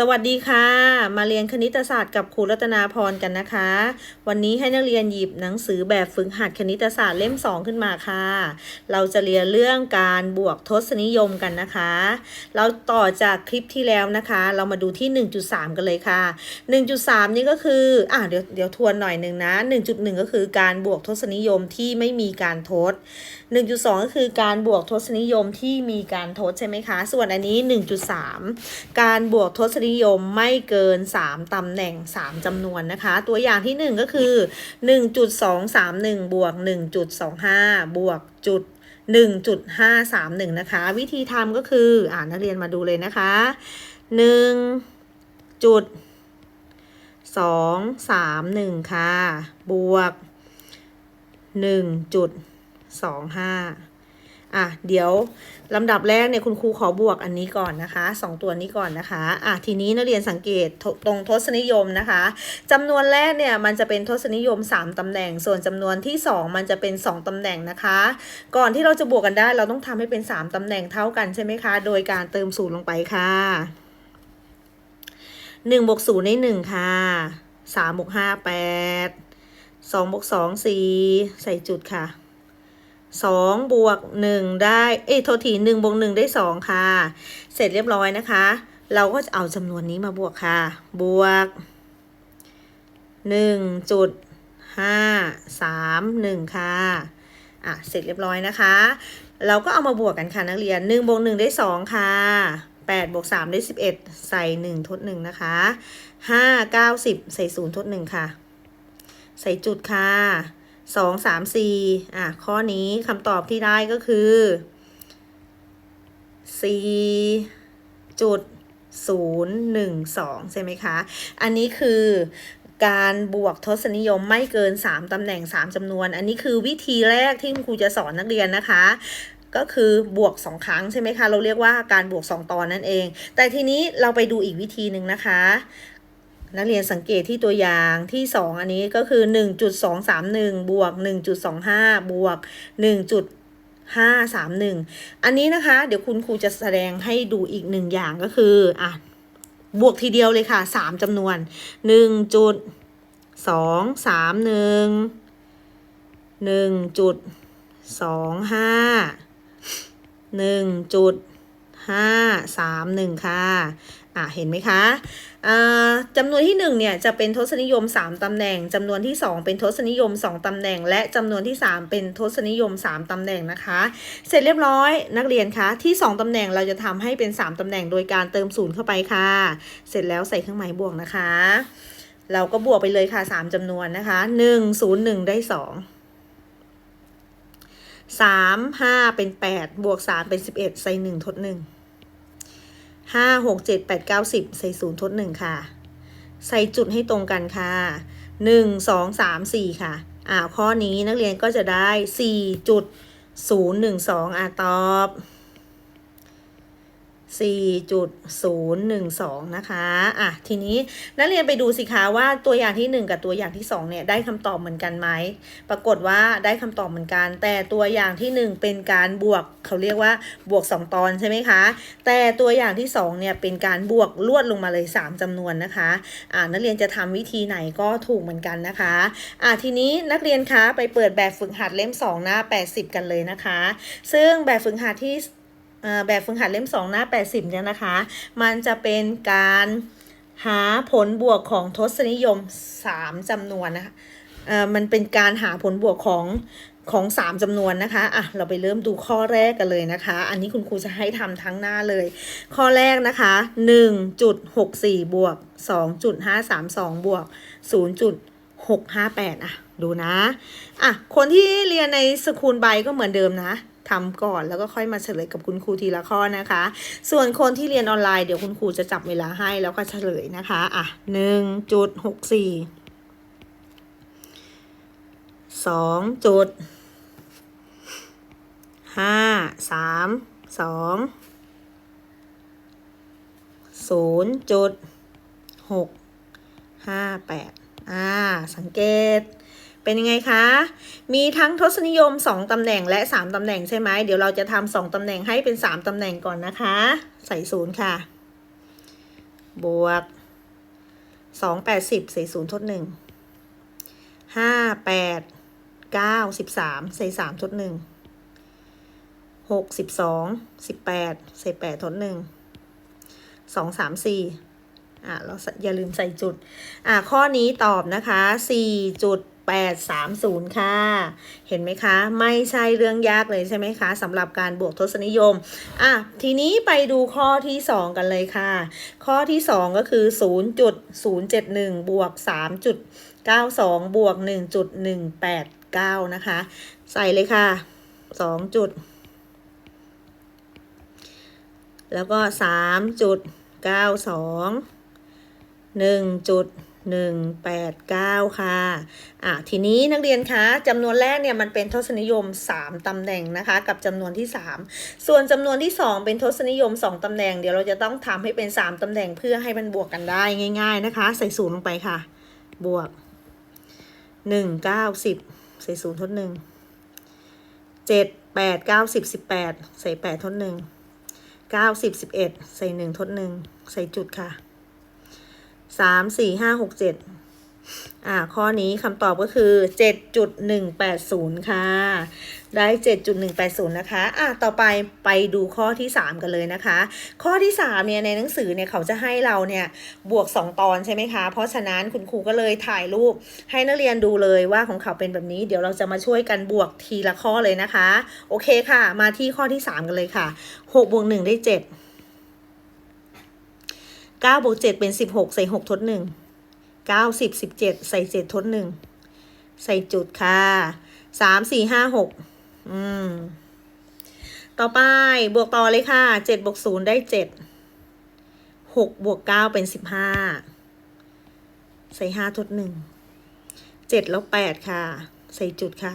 สวัสดีค่ะ มาเรียนคณิตศาสตร์กับครูรัตนาพรกันนะคะ วันนี้ให้นักเรียนหยิบหนังสือแบบฝึกหัดคณิตศาสตร์เล่ม 2 ขึ้นมาค่ะ เราจะเรียนเรื่องการบวกทศนิยมกันนะคะ เราต่อจากคลิปที่แล้วนะคะ เรามาดูที่ 1.3 กันเลยค่ะ 1.3 นี่ก็คืออะเดี๋ยวเดี๋ยวทวนหน่อยหนึ่งนะ 1.1 ก็คือการบวกทศนิยมที่ไม่มีการทด 1.2 ก็คือการบวกทศนิยมที่มีการทดใช่ไหมคะ ส่วนอันนี้ 1.3 การบวกทศนิิยมไม่เกิน 3 ตำแหน่ง 3 จำนวนนะคะ ตัวอย่างที่ 1 ก็คือ 1.231 บวก 1.25 บวกจุด1.531 นะคะ วิธีทำก็คือ อ่านักเรียนมาดูเลยนะคะ 1.231 ค่ะ บวก1จุดส อะเดี๋ยวลำดับแรกเนี่ยคุณครูขอบวกอันนี้ก่อนนะคะสองตัวนี้ก่อนนะคะอะทีนี้นักเรียนสังเกตตรงทศนิยมนะคะจำนวนแรกเนี่ยมันจะเป็นทศนิยม 3ตำแหน่ง ส่วนจำนวนที่ 2 มันจะเป็น 2ตำแหน่งนะคะ ก่อนที่เราจะบวกกันได้เราต้องทำให้เป็น 3ตำแหน่งเท่ากันใช่ไหมคะ โดยการเติมศูนย์ลงไปค่ะ1บวก0ได้1ค่ะ3บวก5 8 2บวก2 4 ใส่จุดค่ะ สองบวกหนึ่งได้ เอ้ยโทษทีหนึ่งบวกหนึ่งได้สองค่ะ เสร็จเรียบร้อยนะคะ เราก็จะเอาจำนวนนี้มาบวกค่ะ บวกหนึ่งจุดห้าสามหนึ่งค่ะ อะ เสร็จเรียบร้อยนะคะ เราก็เอามาบวกกันค่ะนักเรียนหนึ่งบวกหนึ่งได้สองค่ะแปดบวกสามได้สิบเอ็ดใส่หนึ่งทดหนึ่งนะคะห้าเก้าสิบใส่ศูนย์ทดหนึ่งค่ะ ใส่จุดค่ะ สองสามสี่อะ ข้อนี้คำตอบที่ได้ก็คือสี่จุดศูนย์หนึ่งสองใช่ไหมคะ อันนี้คือการบวกทศนิยมไม่เกิน 3ตำแหน่ง 3จำนวน อันนี้คือวิธีแรกที่คุณครูจะสอนนักเรียนนะคะ ก็คือบวก 2 ครั้งใช่ไหมคะ เราเรียกว่าการบวก 2 ตอนนั่นเอง แต่ทีนี้เราไปดูอีกวิธีหนึ่งนะคะ นักเรียนสังเกตที่ตัวอย่างที่ 2 อันนี้ก็คือ 1.231 บวก 1.25 บวก 1.531 อันนี้นะคะ เดี๋ยวคุณครูจะแสดงให้ดูอีกหนึ่งอย่างก็คืออะบวกทีเดียวเลยค่ะ 3จำนวน 1.231 1.25 1.531 ค่ะ อะเห็นไหมคะจำนวนที่1เนี่ยจะเป็นทศนิยม 3ตำแหน่งจำนวนที่ 2 เป็นทศนิยม 2ตำแหน่ง และจำนวนที่ 3 เป็นทศนิยม 3ตำแหน่งนะคะ เสร็จเรียบร้อยนักเรียนคะที่ 2ตำแหน่งเราจะทำให้เป็น 3ตำแหน่งโดยการเติมศูนย์เข้าไปค่ะ เสร็จแล้วใส่เครื่องหมายบวกนะคะ เราก็บวกไปเลยค่ะ 3จำนวนนะคะ 1 0 1 ได้ 2 3 5 เป็น 8 บวก 3 เป็น 11 ใส่ 1 ทด 1 ห้าหกเจ็ดแปดเก้าสิบใส่ศูนย์ทดหนึ่งค่ะ ใส่จุดให้ตรงกันค่ะหนึ่งสองสามสี่ค่ะอ่าข้อนี้นักเรียนก็จะได้สี่จุดศูนย์หนึ่งสองอ่าตอบ 4.012 นะคะ อะ ทีนี้นักเรียนไปดูสิคะว่าตัวอย่างที่ 1 กับตัวอย่างที่ 2 เนี่ย ได้คำตอบเหมือนกันไหม ปรากฏว่าได้คำตอบเหมือนกัน แต่ตัวอย่างที่ 1 เป็นการบวก เขาเรียกว่าบวก 2 ตอนใช่ไหมคะ แต่ตัวอย่างที่ 2 เนี่ย เป็นการบวกลวดลงมาเลย 3จำนวนนะคะ อ่านักเรียนจะทำวิธีไหนก็ถูกเหมือนกันนะคะ อ่าทีนี้นักเรียนคะไปเปิดแบบฝึกหัดเล่ม 2 หน้า 80 กันเลยนะคะ ซึ่งแบบฝึกหัดที่ แบบฝึกหัดเล่ม 2 หน้า 80 เนี่ยนะคะ มันจะเป็นการหาผลบวกของทศนิยม 3จำนวนนะคะมันเป็นการหาผลบวกของของ 3จำนวนนะคะ อะ เราไปเริ่มดูข้อแรกกันเลยนะคะ อันนี้คุณครูจะให้ทำทั้งหน้าเลย ข้อแรกนะคะ 1.64 บวก 2.532 บวก 0.658 อะ ดูนะ อะ คนที่เรียนในสคูลไบก็เหมือนเดิมนะ ทำก่อน แล้วก็ค่อยมาเฉลยกับคุณครูทีละข้อนะคะ ส่วนคนที่เรียนออนไลน์เดี๋ยวคุณครูจะจับเวลาให้แล้วก็เฉลยนะคะอะหนึ่งจุดหกสี่สองจุดห้าสามสองศูนย์จุดหกห้าแปดอ่า สังเกต เป็นยังไงคะ มีทั้งทศนิยม 2 ตำแหน่งและ 3 ตำแหน่งใช่ไหม เดี๋ยวเราจะทำ2ตำแหน่งให้เป็น 3 ตำแหน่งก่อนนะคะ ใส่ศูนย์ค่ะ บวกสองแปดสิบใส่ศูนย์ทดหนึ่งห้าแปดเก้าสิบสามใส่สามทดหนึ่งหกสิบสองสิบแปดใส่แปดทดหนึ่งสองสามสี่อะ เราอย่าลืมใส่จุด อะ ข้อนี้ตอบนะคะสี่จุด 830 ค่ะ เห็นไหมคะ ไม่ใช่เรื่องยากเลยใช่ไหมคะสำหรับการบวกทศนิยม อะ ทีนี้ไปดูข้อที่ 2 กันเลยค่ะ ข้อที่ 2 ก็คือ 0.071 บวก 3.92 บวก 1.189 นะคะ ใส่เลยค่ะ 2 จุด แล้วก็ 3.92 1.1 189 ค่ะ อะทีนี้นักเรียนคะจำนวนแรกเนี่ยมันเป็นทศนิยม 3 ตำแหน่งนะคะ กับจำนวนที่ 3 ส่วนจำนวนที่ 2 เป็นทศนิยม 2 ตำแหน่ง เดี๋ยวเราจะต้องทำให้เป็น 3 ตำแหน่งเพื่อให้มันบวกกันได้ง่าย ๆนะคะ ใส่ศูนย์ลงไปค่ะ บวก 1 9 10 ใส่ศูนย์ทศหนึ่งเจ็ดแปดเก้าสิบสิบแปดใส่แปดทศหนึ่งเก้าสิบสิบเอ็ดใส่หนึ่งทศหนึ่งใส่จุดค่ะ สามสี่ห้าหกเจ็ดอ่า ข้อนี้คำตอบก็คือเจ็ดจุดหนึ่งแปดศูนย์ค่ะ ได้เจ็ดจุดหนึ่งแปดศูนย์นะคะ อะต่อไปไปดูข้อที่สามกันเลยนะคะ ข้อที่สามเนี่ยในหนังสือเนี่ยเขาจะให้เราเนี่ยบวกสองตอนใช่ไหมคะ เพราะฉะนั้นคุณครูก็เลยถ่ายรูปให้นักเรียนดูเลยว่าของเขาเป็นแบบนี้ เดี๋ยวเราจะมาช่วยกันบวกทีละข้อเลยนะคะ โอเคค่ะ มาที่ข้อที่สามกันเลยค่ะหกบวกหนึ่งได้เจ็ด เก้าบวกเจ็ดเป็นสิบหกใส่หกทดหนึ่งเก้าสิบสิบเจ็ดใส่เจ็ดทดหนึ่งใส่จุดค่ะสามสี่ห้าหกอืม ต่อไปบวกต่อเลยค่ะเจ็ดบวกศูนย์ได้เจ็ดหกบวกเก้าเป็นสิบห้าใส่ห้าทดหนึ่งเจ็ดล้วแปดค่ะ ใส่จุดค่ะ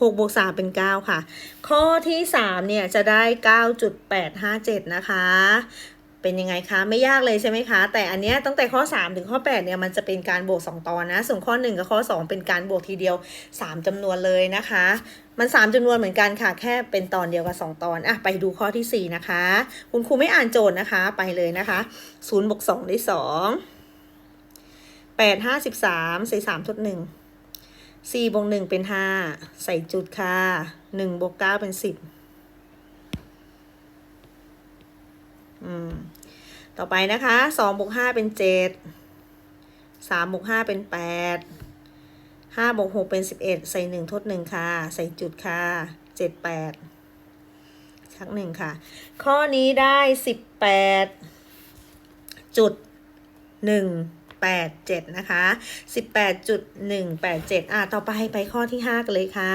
หกบวกสามเป็นเก้าค่ะ ข้อที่สามเนี่ยจะได้เก้าจุดแปดห้าเจ็ดนะคะ เป็นยังไงคะไม่ยากเลยใช่ไหมคะ แต่อันเนี้ยตั้งแต่ข้อ 3 ถึงข้อ8เนี่ยมันจะเป็นการบวก 2 ตอนนะ ส่วนข้อ 1 กับข้อ 2 เป็นการบวกทีเดียว 3จำนวนเลยนะคะ มัน 3จำนวนเหมือนกันค่ะ แค่เป็นตอนเดียวกับ 2 ตอนอะไปดูข้อที่ 4 นะคะ คุณครูไม่อ่านโจทย์นะคะไปเลยนะคะ0บวก2ได้2 8 53ใส่3ทด1 4บวก1เป็น 5 ใส่จุดค่ะ1บวก9เป็น 10 อืม ต่อไปนะคะสองบวกห้าเป็นเจ็ดสามบวกห้าเป็นแปดห้าบวกหกเป็นสิบเอ็ดใส่หนึ่งทดหนึ่งค่ะ ใส่จุดค่ะเจ็ดแปดชักหนึ่งค่ะ ข้อนี้ได้สิบแปดจุดหนึ่งแปดเจ็ดนะคะสิบแปดจุดหนึ่งแปดเจ็ดอะต่อไปไปข้อที่ห้ากันเลยค่ะ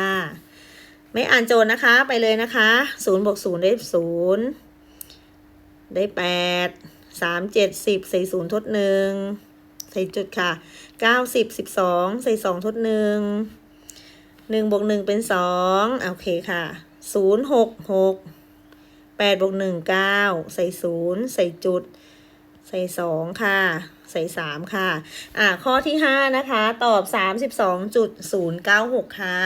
ไม่อ่านโจทย์นะคะไปเลยนะคะศูนย์บวกศูนย์ได้ศูนย์ได้แปด สามเจ็ดสิบใส่ศูนย์ทดหนึ่งใส่จุดค่ะเก้าสิบสิบสองใส่สองทดหนึ่งหนึ่งบวกหนึ่งเป็นสองโอเคค่ะศูนย์หกหกแปดบวกหนึ่งเก้าใส่ศูนย์ใส่จุด ใส่สองค่ะ ใส่สามค่ะ อ่าข้อที่ห้านะคะ ตอบสามสิบสองจุดศูนย์เก้าหกค่ะ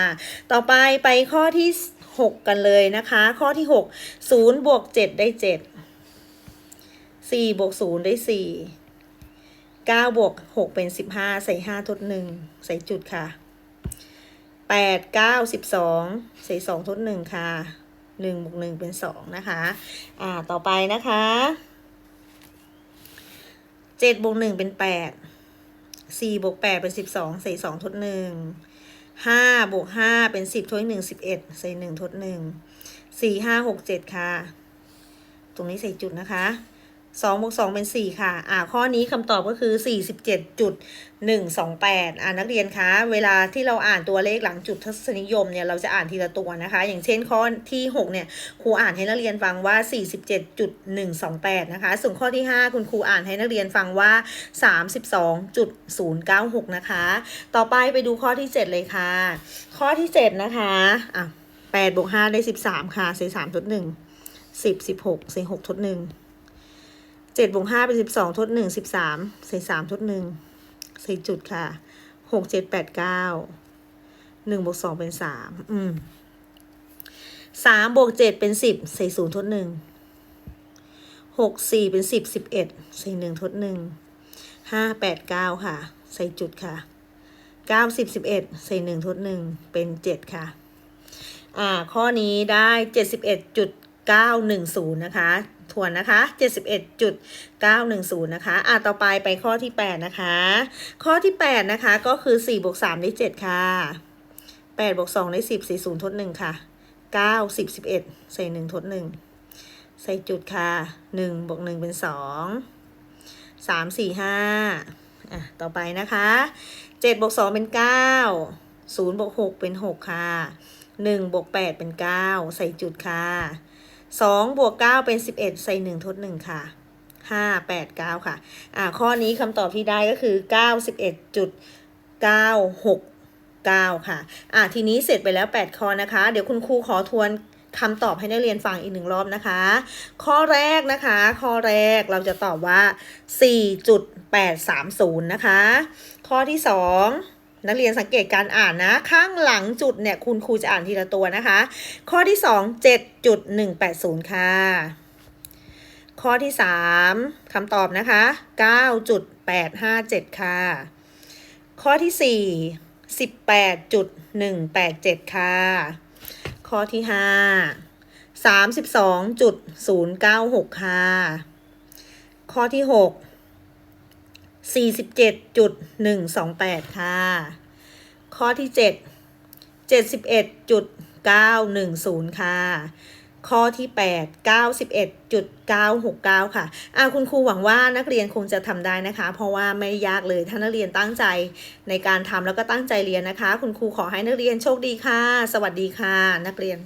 ต่อไปไปข้อที่หกกันเลยนะคะ ข้อที่หกศูนย์บวกเจ็ดได้เจ็ด สี่บวกศูนย์ได้สี่เก้าบวกหกเป็นสิบห้าใส่ห้าทดหนึ่งใส่จุดค่ะแปดเก้าสิบสองใส่สองทดหนึ่งค่ะหนึ่งบวกหนึ่งเป็นสองนะคะ อ่า ต่อไปนะคะเจ็ดบวกหนึ่งเป็นแปดสี่บวกแปดเป็นสิบสองใส่สองทดหนึ่งห้าบวกห้าเป็นสิบทดหนึ่งสิบเอ็ดใส่หนึ่งทดหนึ่งสี่ห้าหกเจ็ดค่ะ ตรงนี้ใส่จุดนะคะ สองบวกสองเป็นสี่ค่ะ อ่า ข้อนี้คำตอบก็คือสี่สิบเจ็ดจุดหนึ่งสองแปดอ่านักเรียนคะ เวลาที่เราอ่านตัวเลขหลังจุดทศนิยมเนี่ย เราจะอ่านทีละตัวนะคะ อย่างเช่นข้อที่หกเนี่ย ครูอ่านให้นักเรียนฟังว่าสี่สิบเจ็ดจุดหนึ่งสองแปดนะคะ ส่วนข้อที่ห้าคุณครูอ่านให้นักเรียนฟังว่าสามสิบสองจุดศูนย์เก้าหกนะคะ ต่อไปไปดูข้อที่เจ็ดเลยค่ะ ข้อที่เจ็ดนะคะ อะแปดบวกห้าได้สิบสามค่ะใส่สามทดหนึ่งสิบสิบหกใส่หกทดหนึ่ง เจ็ดบวกห้าเป็นสิบสองทดหนึ่งสิบสามใส่สามทดหนึ่งใส่จุดค่ะหกเจ็ดแปดเก้าหนึ่งบวกสองเป็นสามอืมสามบวกเจ็ดเป็นสิบใส่ศูนย์ทดหนึ่งหกสี่เป็นสิบสิบเอ็ดใส่หนึ่งทดหนึ่งห้าแปดเก้าค่ะ ใส่จุดค่ะเก้าสิบสิบเอ็ดใส่หนึ่งทดหนึ่งเป็นเจ็ดค่ะ อ่า ข้อนี้ได้เจ็ดสิบเอ็ดจุดเก้าหนึ่งศูนย์นะคะ ทวนนะคะเจ็ดสิบเอ็ดจุดเก้าหนึ่งศูนย์นะคะอ่าต่อไปไปข้อที่แปดนะคะ ข้อที่แปดนะคะ ก็คือสี่บวกสามได้เจ็ดค่ะแปดบวกสองได้สิบสี่ศูนย์ทดหนึ่งค่ะเก้าสิบสิบเอ็ดใส่หนึ่งทดหนึ่งใส่จุดค่ะหนึ่งบวกหนึ่งเป็นสองสามสี่ห้าอะต่อไปนะคะเจ็ดบวกสองเป็นเก้าศูนย์บวกหกเป็นหกค่ะหนึ่งบวกแปดเป็นเก้าใส่จุดค่ะ สองบวกเก้าเป็นสิบเอ็ดใส่หนึ่งทดหนึ่งค่ะห้าแปดเก้าค่ะ อะข้อนี้คำตอบที่ได้ก็คือเก้าสิบเอ็ดจุดเก้าหกเก้าค่ะ อะทีนี้เสร็จไปแล้วแปดข้อนะคะ เดี๋ยวคุณครูขอทวนคำตอบให้นักเรียนฟังอีกหนึ่งรอบนะคะ ข้อแรกนะคะ ข้อแรกเราจะตอบว่า 4.830 นะคะ ข้อที่ 2 นักเรียนสังเกตการอ่านนะ ข้างหลังจุดเนี่ยคุณครูจะอ่านทีละตัวนะคะ ข้อที่ 2 7.180 ค่ะ ข้อที่ 3คำตอบนะคะ 9.857 ค่ะ ข้อที่ 4 18.187 ค่ะ ข้อที่ห้าสามสิบสองจุดศูนย์เก้าหกค่ะ ข้อที่ห กสี่สิบเจ็ดจุดหนึ่งสองแปดค่ะ ข้อที่เจ็ดเจ็ดสิบเอ็ดจุดเก้าหนึ่งศูนย์ค่ะ ข้อที่แปดเก้าสิบเอ็ดจุดเก้าหกเก้าค่ะอ่าคุณครูหวังว่านักเรียนคงจะทำได้นะคะ เพราะว่าไม่ยากเลยถ้านักเรียนตั้งใจในการทำแล้วก็ตั้งใจเรียนนะคะ คุณครูขอให้นักเรียนโชคดีค่ะ สวัสดีค่ะ นักเรียน